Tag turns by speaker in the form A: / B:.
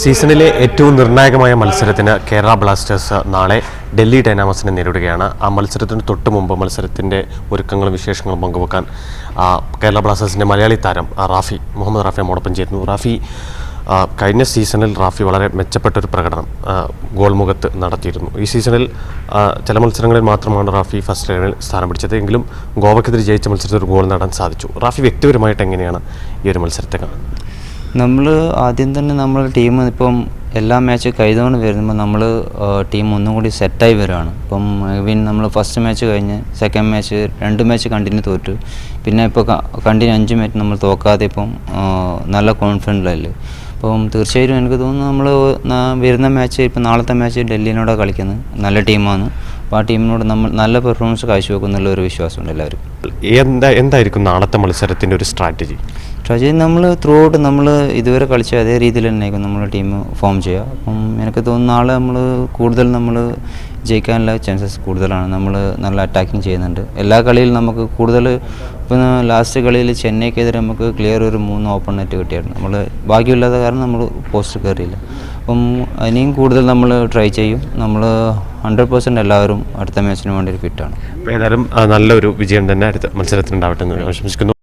A: സീസണിലെ ഏറ്റവും നിർണായകമായ മത്സരത്തിന് കേരള ബ്ലാസ്റ്റേഴ്സ് നാളെ ഡൽഹി ഡൈനാമസിനെ നേരിടുകയാണ്. ആ മത്സരത്തിന് തൊട്ട് മുമ്പ് മത്സരത്തിന്റെ ഒരുക്കങ്ങളും വിശേഷങ്ങളും പങ്കുവെക്കാൻ കേരള ബ്ലാസ്റ്റേഴ്സിന്റെ മലയാളി താരം റാഫി മുഹമ്മദ് റാഫി നമ്മോടൊപ്പം ചേരുന്നു. റാഫി കഴിഞ്ഞ സീസണിൽ റാഫി വളരെ മെച്ചപ്പെട്ട ഒരു പ്രകടനം ഗോൾമുഖത്ത് നടത്തിയിരുന്നു. ഈ സീസണിൽ ചില മത്സരങ്ങളിൽ മാത്രമാണ് റാഫി ഫസ്റ്റ് ലൈനിൽ സ്ഥാനം പിടിച്ചത്. എങ്കിലും ഗോവയ്ക്കെതിരെ ജയിച്ച മത്സരത്തിൽ ഒരു ഗോൾ നേടാൻ സാധിച്ചു. റാഫി വ്യക്തിപരമായിട്ട് എങ്ങനെയാണ് ഈ ഒരു മത്സരത്തെ കാണുന്നത്?
B: നമ്മൾ ആദ്യം തന്നെ നമ്മൾ ടീം ഇപ്പം എല്ലാ മാച്ച് കഴിഞ്ഞുകൊണ്ട് വരുമ്പോൾ നമ്മൾ ടീം ഒന്നും കൂടി സെറ്റായി വരുവാണ് ഇപ്പം വിൻ നമ്മൾ ഫസ്റ്റ് മാച്ച് കഴിഞ്ഞ് സെക്കൻഡ് മാച്ച് രണ്ട് മാച്ച് കണ്ടിന്യൂ തോറ്റു. പിന്നെ ഇപ്പോൾ കണ്ടിന്യൂ അഞ്ച് മാച്ച് നമ്മൾ തോക്കാതെ ഇപ്പം നല്ല കോൺഫിഡന്റിലല്ലേ അപ്പം തീർച്ചയായിട്ടും എനിക്ക് തോന്നുന്നു നമ്മൾ വരുന്ന മാച്ച് ഇപ്പം നാളത്തെ മാച്ച് ഡൽഹിനോടാണ് കളിക്കുന്നത്. നല്ല ടീമാണ് അപ്പോൾ ആ ടീമിനോട് നമ്മൾ നല്ല പെർഫോമൻസ് കാഴ്ചവെക്കുന്നുള്ള ഒരു വിശ്വാസമുണ്ട് എല്ലാവർക്കും.
A: എന്താ എന്തായിരിക്കും നാളത്തെ മത്സരത്തിന്റെ ഒരു സ്ട്രാറ്റജി
B: ട്രജി നമ്മൾ ത്രൂ ഔട്ട് നമ്മൾ ഇതുവരെ കളിച്ച അതേ രീതിയിൽ തന്നെയായിരിക്കും നമ്മൾ ടീം ഫോം ചെയ്യുക. അപ്പം എനിക്ക് തോന്നുന്ന ആൾ നമ്മൾ കൂടുതൽ നമ്മൾ ജയിക്കാനുള്ള ചാൻസസ് കൂടുതലാണ്. നമ്മൾ നല്ല അറ്റാക്കിങ് ചെയ്യുന്നുണ്ട്. എല്ലാ കളിയിലും നമുക്ക് കൂടുതൽ ഇപ്പം ലാസ്റ്റ് കളിയിൽ ചെന്നൈക്കെതിരെ നമുക്ക് ക്ലിയർ ഒരു മൂന്ന് ഓപ്പൺ നെറ്റ് കിട്ടിയായിരുന്നു. നമ്മൾ ഭാഗ്യമില്ലാത്ത കാരണം നമ്മൾ പോസ്റ്റ് കയറിയില്ല അപ്പം ഇനിയും കൂടുതൽ നമ്മൾ ട്രൈ ചെയ്യും. നമ്മൾ ഹൺഡ്രഡ് പെർസെന്റ് എല്ലാവരും അടുത്ത മാച്ചിന് വേണ്ടി ഫിറ്റാണ്
A: ഏതായാലും നല്ലൊരു വിജയം തന്നെ അടുത്ത മത്സരത്തിനുണ്ടാവട്ടെ എന്ന് ആശംസിക്കുന്നു.